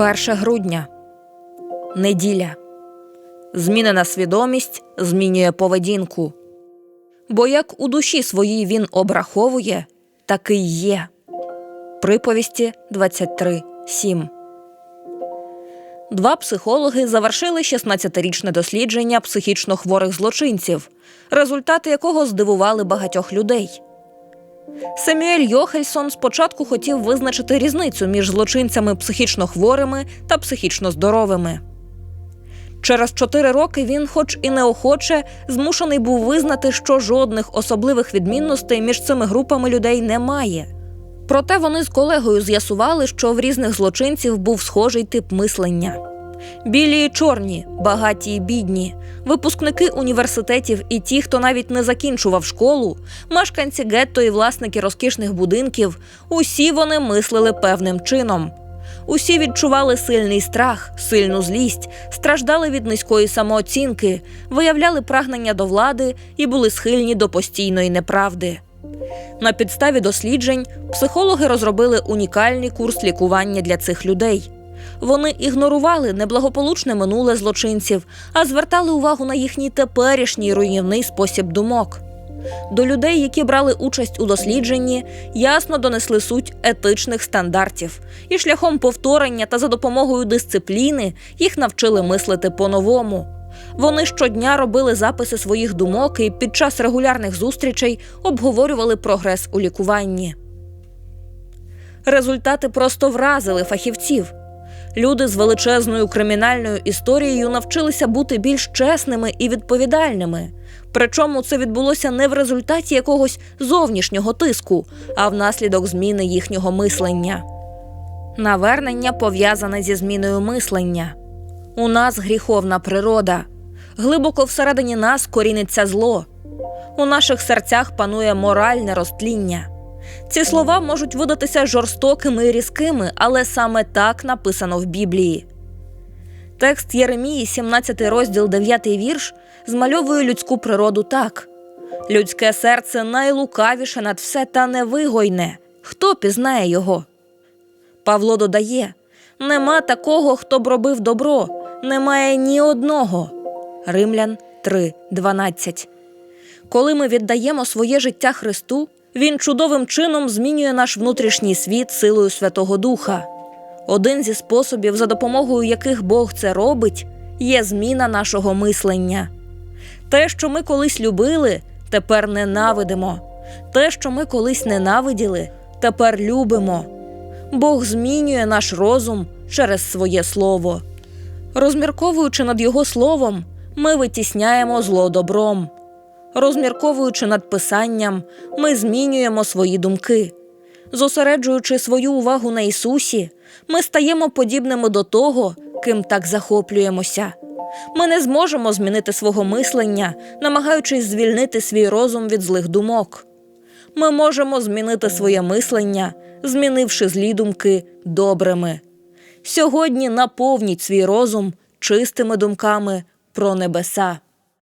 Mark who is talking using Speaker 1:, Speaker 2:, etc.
Speaker 1: 1 грудня. Неділя. Змінена свідомість змінює поведінку. Бо як у душі своїй він обраховує, такий є. Приповісті 23.7 Два психологи завершили 16-річне дослідження психічно хворих злочинців, результати якого здивували багатьох людей. Семюель Йохельсон спочатку хотів визначити різницю між злочинцями психічно хворими та психічно здоровими. Через чотири роки він, хоч і неохоче, змушений був визнати, що жодних особливих відмінностей між цими групами людей немає. Проте вони з колегою з'ясували, що в різних злочинців був схожий тип мислення. Білі і чорні, багаті і бідні, випускники університетів і ті, хто навіть не закінчував школу, мешканці гетто і власники розкішних будинків, усі вони мислили певним чином. Усі відчували сильний страх, сильну злість, страждали від низької самооцінки, виявляли прагнення до влади і були схильні до постійної неправди. На підставі досліджень психологи розробили унікальний курс лікування для цих людей. Вони ігнорували неблагополучне минуле злочинців, а звертали увагу на їхній теперішній руйнівний спосіб думок. До людей, які брали участь у дослідженні, ясно донесли суть етичних стандартів, і шляхом повторення та за допомогою дисципліни їх навчили мислити по-новому. Вони щодня робили записи своїх думок і під час регулярних зустрічей обговорювали прогрес у лікуванні. Результати просто вразили фахівців. Люди з величезною кримінальною історією навчилися бути більш чесними і відповідальними. Причому це відбулося не в результаті якогось зовнішнього тиску, а внаслідок зміни їхнього мислення. Навернення пов'язане зі зміною мислення. У нас гріховна природа. Глибоко всередині нас коріниться зло. У наших серцях панує моральне розтління. Ці слова можуть видатися жорстокими і різкими, але саме так написано в Біблії. Текст Єремії, 17 розділ, 9 вірш, змальовує людську природу так: людське серце найлукавіше над все та невигойне. Хто пізнає його? Павло додає: нема такого, хто б робив добро, немає ні одного. Римлян 3.12 Коли ми віддаємо своє життя Христу, Він чудовим чином змінює наш внутрішній світ силою Святого Духа. Один зі способів, за допомогою яких Бог це робить, є зміна нашого мислення. Те, що ми колись любили, тепер ненавидимо. Те, що ми колись ненавиділи, тепер любимо. Бог змінює наш розум через своє слово. Розмірковуючи над Його словом, ми витісняємо зло добром. Розмірковуючи над писанням, ми змінюємо свої думки. Зосереджуючи свою увагу на Ісусі, ми стаємо подібними до того, ким так захоплюємося. Ми не зможемо змінити свого мислення, намагаючись звільнити свій розум від злих думок. Ми можемо змінити своє мислення, змінивши злі думки добрими. Сьогодні наповніть свій розум чистими думками про небеса.